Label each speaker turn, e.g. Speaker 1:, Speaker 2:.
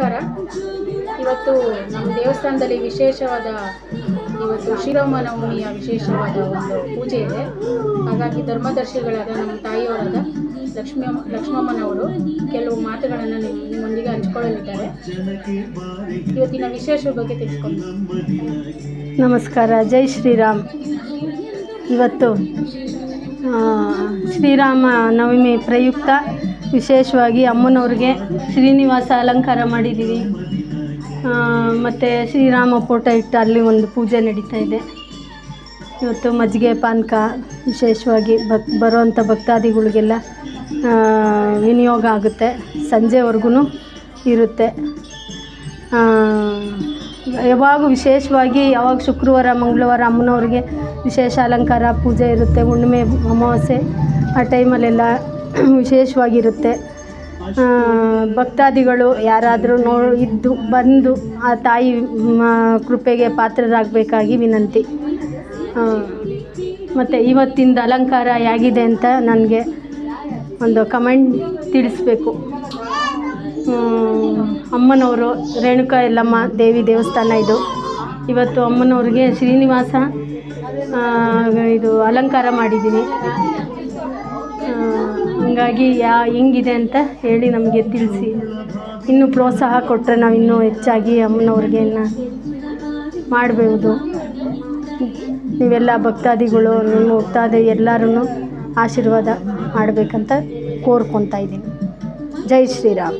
Speaker 1: ನಮಸ್ಕಾರ. ಇವತ್ತು ನಮ್ಮ ದೇವಸ್ಥಾನದಲ್ಲಿ ವಿಶೇಷವಾದ ಇವತ್ತು ಶ್ರೀರಾಮನವಮಿಯ ವಿಶೇಷವಾದ ಒಂದು ಪೂಜೆ ಇದೆ. ಹಾಗಾಗಿ ಧರ್ಮದರ್ಶಿಗಳಾದ ನಮ್ಮ ತಾಯಿಯವರಾದ ಲಕ್ಷ್ಮಿ ಲಕ್ಷ್ಮಮ್ಮನವರು ಕೆಲವು ಮಾತುಗಳನ್ನು ನಿಮ್ಮ ನಿಮ್ಮೊಂದಿಗೆ ಹಂಚ್ಕೊಳ್ಳಲಿದ್ದಾರೆ. ಇವತ್ತಿನ ವಿಶೇಷ ಬಗ್ಗೆ ತಿಳಿಸ್ಕೊಂಡು.
Speaker 2: ನಮಸ್ಕಾರ, ಜೈ ಶ್ರೀರಾಮ್. ಇವತ್ತು ಶ್ರೀರಾಮ ನವಮಿ ಪ್ರಯುಕ್ತ ವಿಶೇಷವಾಗಿ ಅಮ್ಮನವ್ರಿಗೆ ಶ್ರೀನಿವಾಸ ಅಲಂಕಾರ ಮಾಡಿದ್ದೀವಿ. ಮತ್ತು ಶ್ರೀರಾಮ ಫೋಟೋ ಇಟ್ಟು ಅಲ್ಲಿ ಒಂದು ಪೂಜೆ ನಡೀತಾ ಇದೆ. ಇವತ್ತು ಮಜ್ಜಿಗೆ, ಪಾನಕ, ವಿಶೇಷವಾಗಿ ಭಕ್, ಬರುವಂಥ ಭಕ್ತಾದಿಗಳಿಗೆಲ್ಲ ವಿನಿಯೋಗ ಆಗುತ್ತೆ. ಸಂಜೆವರೆಗೂ ಇರುತ್ತೆ. ಯಾವಾಗ ವಿಶೇಷವಾಗಿ ಯಾವಾಗ ಶುಕ್ರವಾರ, ಮಂಗಳವಾರ ಅಮ್ಮನವ್ರಿಗೆ ವಿಶೇಷ ಅಲಂಕಾರ, ಪೂಜೆ ಇರುತ್ತೆ. ಹುಣ್ಣಿಮೆ, ಅಮಾವಾಸ್ಯೆ ಆ ಟೈಮಲ್ಲೆಲ್ಲ ವಿಶೇಷವಾಗಿರುತ್ತೆ. ಭಕ್ತಾದಿಗಳು ಯಾರಾದರೂ ನೋ ಇದ್ದು ಬಂದು ಆ ತಾಯಿ ಕೃಪೆಗೆ ಪಾತ್ರರಾಗಬೇಕಾಗಿ ವಿನಂತಿ. ಮತ್ತು ಇವತ್ತಿಂದ ಅಲಂಕಾರ ಹೇಗಿದೆ ಅಂತ ನನಗೆ ಒಂದು ಕಮೆಂಟ್ ತಿಳಿಸ್ಬೇಕು. ಅಮ್ಮನವರು, ರೇಣುಕಾ ಎಲ್ಲಮ್ಮ ದೇವಿ ದೇವಸ್ಥಾನ ಇದು. ಇವತ್ತು ಅಮ್ಮನವ್ರಿಗೆ ಶ್ರೀನಿವಾಸ ಇದು ಅಲಂಕಾರ ಮಾಡಿದ್ದೀನಿ. ಹಂಗಾಗಿ ಯಾ ಹೆಂಗಿದೆ ಅಂತ ಹೇಳಿ ನಮಗೆ ತಿಳಿಸಿ. ಇನ್ನೂ ಪ್ರೋತ್ಸಾಹ ಕೊಟ್ಟರೆ ನಾವು ಇನ್ನೂ ಹೆಚ್ಚಾಗಿ ಅಮ್ಮನವ್ರಿಗೆ ಇನ್ನು ಮಾಡಬಹುದು ನೀವೆಲ್ಲ ಭಕ್ತಾದಿಗಳು, ನಿಮ್ಮ ಭಕ್ತಾದಿ ಎಲ್ಲರೂ ಆಶೀರ್ವಾದ ಮಾಡಬೇಕಂತ ಕೋರ್ಕೊತಾ ಇದ್ದೀನಿ. ಜೈ ಶ್ರೀರಾಮ್.